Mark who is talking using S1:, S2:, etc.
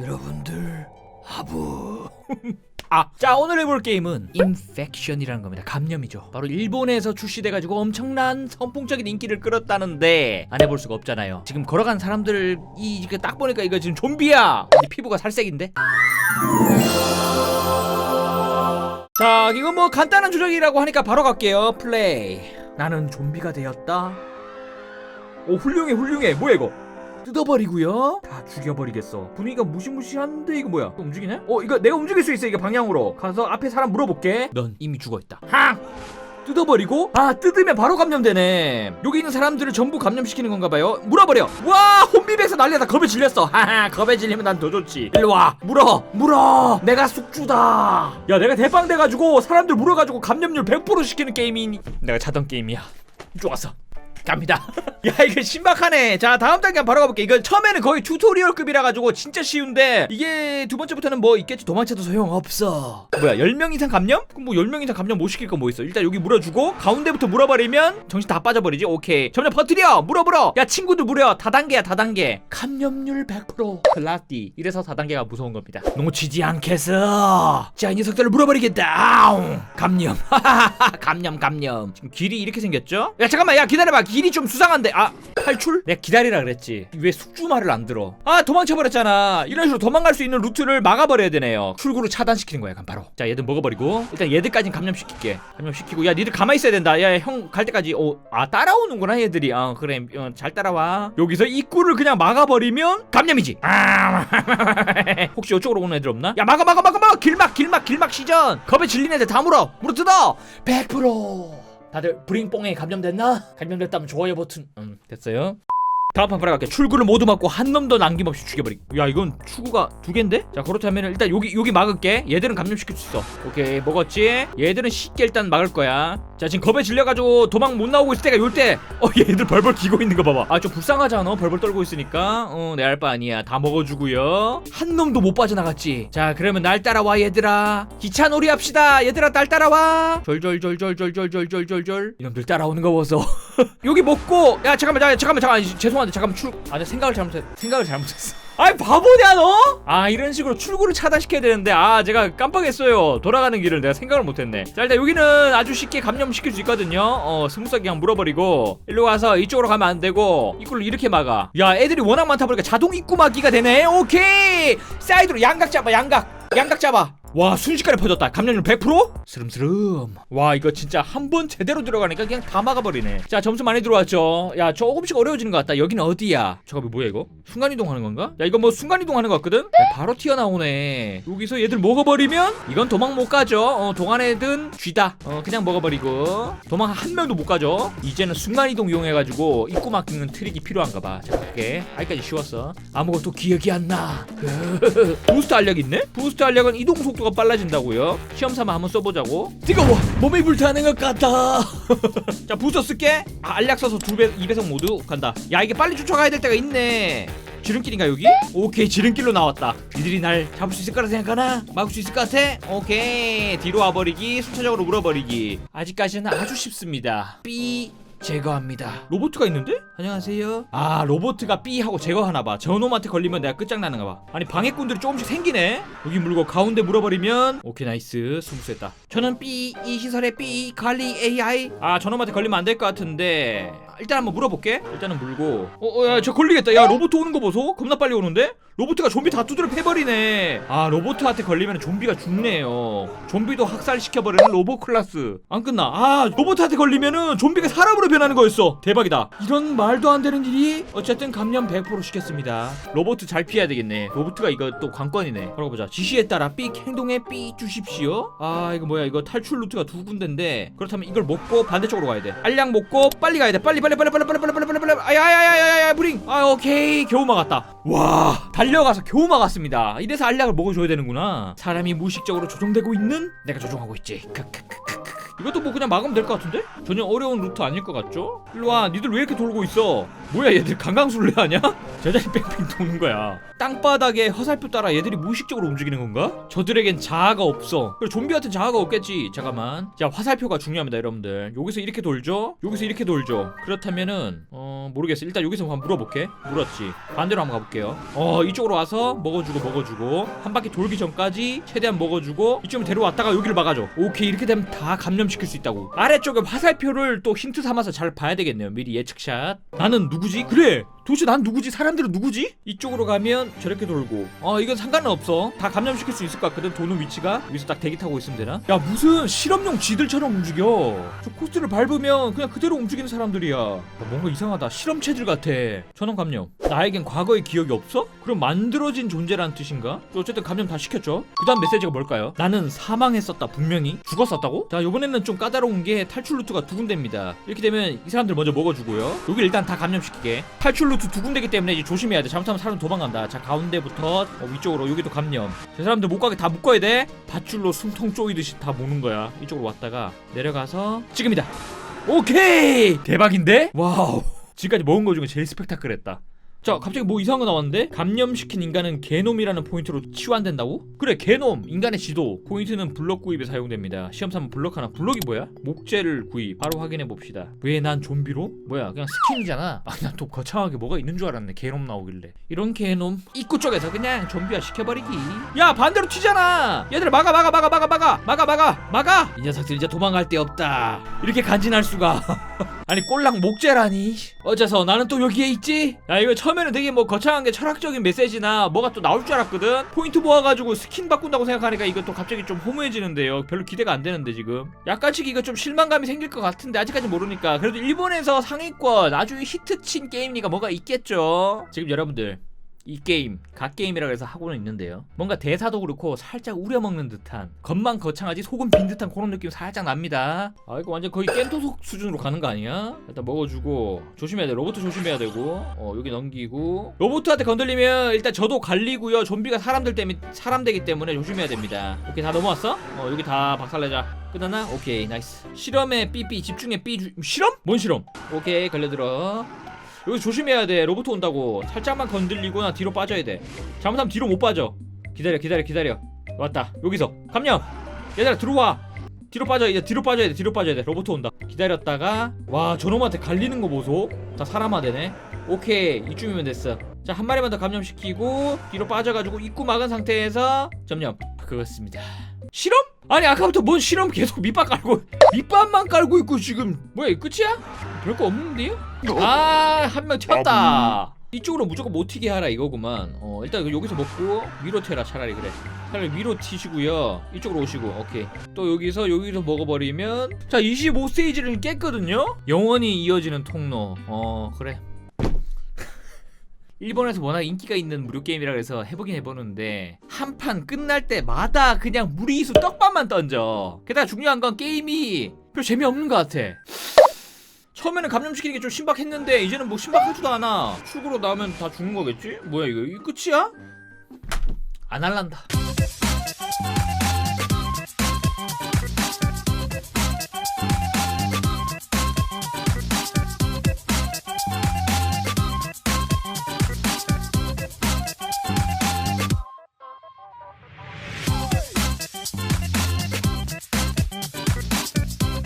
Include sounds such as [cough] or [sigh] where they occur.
S1: 여러분들 하부 [laughs] 아, 자 오늘 해볼 게임은 인펙션이라는 겁니다. 감염이죠. 바로 일본에서 출시돼가지고 엄청난 선풍적인 인기를 끌었다는데 안 해볼 수가 없잖아요. 지금 걸어간 사람들 이 이거 딱 보니까 이거 지금 좀비야. 근데 피부가 살색인데. 자, 이거 뭐 간단한 조작이라고 하니까 바로 갈게요. 플레이. 나는 좀비가 되었다. 오 훌륭해 훌륭해. 뭐야 이거? 뜯어버리고요. 다 죽여버리겠어. 분위기가 무시무시한데 이거 뭐야? 또 움직이네? 어 이거 내가 움직일 수 있어 이게 방향으로. 가서 앞에 사람 물어볼게. 넌 이미 죽어있다. 항! 뜯어버리고 아 뜯으면 바로 감염되네 여기 있는 사람들을 전부 감염시키는 건가 봐요 물어버려 와 혼비백서 난리다 겁에 질렸어 하하 겁에 질리면 난 더 좋지 일로와 물어 물어 내가 숙주다 야 내가 대빵 돼가지고 사람들 물어가지고 감염률 100% 시키는 게임이 내가 찾던 게임이야 좋았어 갑니다. [laughs] 야 이거 신박하네. 자 다음 단계 한번 바로 가볼게. 이거 처음에는 거의 튜토리얼급이라 가지고 진짜 쉬운데 이게 두 번째부터는 뭐 있겠지. 도망쳐도 소용 없어. 뭐야 10명 이상 감염? 그럼 뭐 10명 이상 감염 못 시킬 거 뭐 있어? 일단 여기 물어주고 가운데부터 물어버리면 정신 다 빠져버리지. 오케이. 점점 퍼뜨려. 물어 물어. 야 친구들 물어. 다단계야 다단계. 감염률 100%. 클라띠. 이래서 다단계가 무서운 겁니다. 놓치지 않겠어. 자 이 녀석들을 물어버리겠다. 아웅. 감염. [laughs] 감염 감염. 지금 길이 이렇게 생겼죠? 야 잠깐만 야 기다려봐. 길이 좀 수상한데. 아 탈출? 내가 기다리라 그랬지. 왜 숙주 말을 안 들어? 아 도망쳐버렸잖아. 이런 식으로 도망갈 수 있는 루트를 막아버려야 되네요. 출구를 차단시키는 거야. 그럼 바로. 자 얘들 먹어버리고 일단 얘들까진 감염시킬게. 감염시키고 야 니들 가만히 있어야 된다. 야 형 갈 때까지 어, 아 따라오는구나 얘들이. 아 그래 어, 잘 따라와. 여기서 입구를 그냥 막아버리면 감염이지. 아 [laughs] 혹시 이쪽으로 오는 애들 없나? 야 막아 막아 막아 막아 길막 길막 길막 시전. 겁에 질린 애들 다 물어. 물어 뜯어. 100%. 다들 브링뽕에 감염됐나? 감염됐다면 좋아요 버튼. 음 됐어요. 다음 판 바라갈게 출구를 모두 막고 한 놈도 남김없이 죽여버리기. 야 이건 출구가 두 갠데? 자 그렇다면 일단 여기 여기 막을게. 얘들은 감염시킬 수 있어. 오케이 먹었지? 얘들은 쉽게 일단 막을 거야 자 지금 겁에 질려가지고 도망 못 나오고 있을 때가 요때. 어 [laughs] 얘들 벌벌 기고 있는 거 봐봐. 아 좀 불쌍하잖아? 벌벌 떨고 있으니까? 어내 알 바 아니야. 다 먹어주고요. 한 놈도 못 빠져나갔지. 자 그러면 날 따라와 얘들아. 기차 놀이 합시다. 얘들아 날 따라와. 졸졸졸졸졸졸졸졸졸 이놈들 따라오는 거 보소. [laughs] 여기 먹고. 야 잠깐만 야, 잠깐만 잠깐만. 죄송한데 잠깐만 출아 생각을 잘못했 생각을 잘못했어 아이 바보냐 너? 아 이런 식으로 출구를 차단시켜야 되는데 아 제가 깜빡했어요. 돌아가는 길을 내가 생각을 못했네. 자 일단 여기는 아주 쉽게 감염시킬 수 있거든요. 어 스무스하게 그냥 물어버리고. 일로 와서 이쪽으로 가면 안 되고 입구를 이렇게 막아. 야 애들이 워낙 많다 보니까 자동 입구 막기가 되네. 오케이! 사이드로 양각 잡아 양각. 양각 잡아 와 순식간에 퍼졌다. 감염률 100%? 스름스름. 와 이거 진짜 한 번 제대로 들어가니까 그냥 다 막아버리네. 자 점수 많이 들어왔죠. 야 조금씩 어려워지는 것 같다. 여기는 어디야? 잠깐만 뭐야 이거? 순간이동 하는 건가? 야 이거 뭐 순간이동 하는 것 같거든? 야, 바로 튀어나오네. 여기서 얘들 먹어버리면 이건 도망 못 가죠. 어 동안 애든 쥐다. 어 그냥 먹어버리고. 도망 한 명도 못 가죠. 이제는 순간이동 이용해가지고 입구 막히는 트릭이 필요한가 봐자 갈게. 아직까지 쉬웠어. 아무것도 기억이 안나. 부스트 알력 있네? 부스트 알력은 이동 속도가 빨라진다고요? 시험 삼아 한번 써보자고. 뜨거워. 몸이 불타는 것 같다 [laughs] 자 부스터 쓸게. 아, 알약 써서 두배 2배속 모두 간다. 야 이게 빨리 쫓아가야 될 때가 있네. 지름길인가 여기? 오케이 지름길로 나왔다. 이들이 날 잡을 수 있을 거라 생각하나? 막을 수 있을 것 같아? 오케이. 뒤로 와버리기 순차적으로 물어버리기. 아직까지는 아주 쉽습니다. 삐 제거합니다. 로보트가 있는데? 안녕하세요. 아 로보트가 B 하고 제거하나 봐. 저놈한테 걸리면 내가 끝장나는가 봐. 아니 방해꾼들이 조금씩 생기네. 여기 물고 가운데 물어버리면 오케이 나이스 스무스했다. 저는 B 이 시설의 B 관리 AI. 아 저놈한테 걸리면 안 될 것 같은데 일단 한번 물어볼게. 일단은 물고. 어야저 걸리겠다. 야 로보트 오는 거 보소. 겁나 빨리 오는데? 로보트가 좀비 다 두드려 패버리네. 아 로보트한테 걸리면 좀비가 죽네요. 좀비도 학살시켜버리는 로보 클라스. 안 끝나. 아 로보트한테 걸리면은 좀비가 사람으로 변하는 거였어. 대박이다. 이런 말도 안 되는 일이 어쨌든 감염 100% 시켰습니다. 로보트 잘 피해야 되겠네. 로보트가 이거 또 관건이네. 그러고 보자. 지시에 따라 삑 행동에 삑 주십시오. 아 이거 뭐야 이거 탈출 루트가 두 군데인데 그렇다면 이걸 먹고 반대쪽으로 가야 돼. 알약 먹고 빨리 가야 돼. 빨리 빨리 빨리 빨리 빨리 빨리 빨리 빨리 빨리. 아야야야야야 브링. 아 오케이 겨우 막았다. 와 달려가서 겨우 막았습니다. 이래서 알약을 먹어줘야 되는구나. 사람이 무의식적으로 조종되고 있는 내가 조종하고 있지. 크크크크크. 이것도 뭐 그냥 막으면 될 것 같은데? 전혀 어려운 루트 아닐 것 같죠? 일로와 니들 왜 이렇게 돌고 있어? 뭐야 얘들 강강술래 하냐? 제자리 [laughs] 뺑뺑 도는 거야. 땅바닥에 화살표 따라 얘들이 무의식적으로 움직이는 건가? 저들에겐 자아가 없어. 그래 좀비 같은 자아가 없겠지. 잠깐만. 자 화살표가 중요합니다 여러분들. 여기서 이렇게 돌죠? 여기서 이렇게 돌죠? 그렇다면은 어 모르겠어. 일단 여기서 한번 물어볼게. 물었지. 반대로 한번 가볼게요. 어 이쪽으로 와서 먹어주고 먹어주고. 한 바퀴 돌기 전까지 최대한 먹어주고 이쯤 데려왔다가 여기를 막아줘. 오케이 이렇게 되면 다 감염 시킬 수 있다고. 아래쪽에 화살표를 또 힌트 삼아서 잘 봐야 되겠네요. 미리 예측샷. 나는 누구지? 그래 도대체 난 누구지? 사람들은 누구지? 이쪽으로 가면 저렇게 돌고 어 이건 상관은 없어 다 감염시킬 수 있을 것 같거든 도는 위치가 여기서 딱 대기 타고 있으면 되나? 야 무슨 실험용 쥐들처럼 움직여 저 코스를 밟으면 그냥 그대로 움직이는 사람들이야 야, 뭔가 이상하다 실험체들 같아 전원 감염 나에겐 과거의 기억이 없어? 그럼 만들어진 존재란 뜻인가? 어쨌든 감염 다 시켰죠 그 다음 메시지가 뭘까요? 나는 사망했었다 분명히 죽었었다고? 자 요번에는 좀 까다로운 게 탈출 루트가 두 군데입니다 이렇게 되면 이 사람들 먼저 먹어주고요 여기 일단 다 감염시키게 탈출 루트 두 군데기 때문에 이제 조심해야 돼. 잘못하면 사람 도망간다. 자 가운데부터 어, 위쪽으로. 여기도 감염. 저 사람들 못 가게 다 묶어야 돼. 밧줄로 숨통 쪼이듯이 다 모는 거야. 이쪽으로 왔다가 내려가서 지금이다. 오케이! 대박인데? 와우. 지금까지 먹은 거 중에 제일 스펙타클했다 자 갑자기 뭐 이상한 거 나왔는데? 감염시킨 인간은 게놈이라는 포인트로 치환된다고? 그래 게놈! 인간의 지도. 포인트는 블럭 구입에 사용됩니다. 시험 삼아 블럭 하나. 블럭이 뭐야? 목재를 구입. 바로 확인해 봅시다. 왜 난 좀비로? 뭐야 그냥 스킨이잖아. 아난 또 거창하게 뭐가 있는 줄 알았네. 게놈 나오길래. 이런 게놈. 입구 쪽에서 그냥 좀비화 시켜버리기. 야 반대로 튀잖아! 얘들 막아 막아 막아 막아 막아! 막아 막아! 막아! 이 녀석들 이제 도망갈 데 없다. 이렇게 간지날 수가 [laughs] 아니 꼴랑 목재라니. 어째서 나는 또 여기에 있지? 야 이거 처음에는 되게 뭐 거창한 게 철학적인 메시지나 뭐가 또 나올 줄 알았거든. 포인트 모아가지고 스킨 바꾼다고 생각하니까 이거 또 갑자기 좀 허무해지는데요. 별로 기대가 안 되는데 지금. 약간씩 이거 좀 실망감이 생길 것 같은데 아직까지 모르니까. 그래도 일본에서 상위권 아주 히트친 게임리가 뭐가 있겠죠? 지금 여러분들 이 게임 갓게임이라 해서 하고는 있는데요 뭔가 대사도 그렇고 살짝 우려먹는 듯한 겉만 거창하지 속은 빈 듯한 그런 느낌 살짝 납니다 아 이거 완전 거의 깬토속 수준으로 가는 거 아니야? 일단 먹어주고 조심해야 돼 로봇 조심해야 되고 어 여기 넘기고 로봇한테 건들리면 일단 저도 갈리고요 좀비가 사람들 때문에 사람 되기 때문에 조심해야 됩니다 오케이 다 넘어왔어? 어 여기 다 박살내자 끝났나? 오케이 나이스 실험에 삐삐 집중해 삐 주... 실험? 뭔 실험? 오케이 걸려들어 여기 조심해야 돼. 로봇 온다고. 살짝만 건들리거나 뒤로 빠져야 돼. 잘못하면 뒤로 못 빠져. 기다려 기다려 기다려. 왔다. 여기서. 감염! 얘들아 들어와. 뒤로 빠져. 이제 뒤로 빠져야 돼 뒤로 빠져야 돼. 로봇 온다. 기다렸다가 와 저놈한테 갈리는 거 보소. 다 사람화 되네. 오케이. 이쯤이면 됐어. 자 한 마리만 더 감염시키고 뒤로 빠져가지고 입구 막은 상태에서 점령. 그렇습니다. 실험? 아니 아까부터 뭔 실험 계속 밑밥 깔고 밑밥만 깔고 있고 지금. 뭐야 이 끝이야? 별거 없는데요? 아한 명 튀었다. 이쪽으로 무조건 못 튀게 하라 이거구만. 어 일단 이거 여기서 먹고 위로 튀라 차라리 그래. 차라리 위로 튀시고요. 이쪽으로 오시고 오케이. 또 여기서 여기서 먹어버리면 자 25스테이지를 깼거든요? 영원히 이어지는 통로. 어 그래. [laughs] 일본에서 워낙 인기가 있는 무료 게임이라 그래서 해보긴 해보는데 한 판 끝날 때마다 그냥 무리수 떡밥만 던져. 게다가 중요한 건 게임이 별 재미없는 것 같아 처음에는 감염시키는 게 좀 신박했는데 이제는 뭐 신박하지도 않아 축으로 나오면 다 죽는 거겠지? 뭐야 이거 이 끝이야? 안 할란다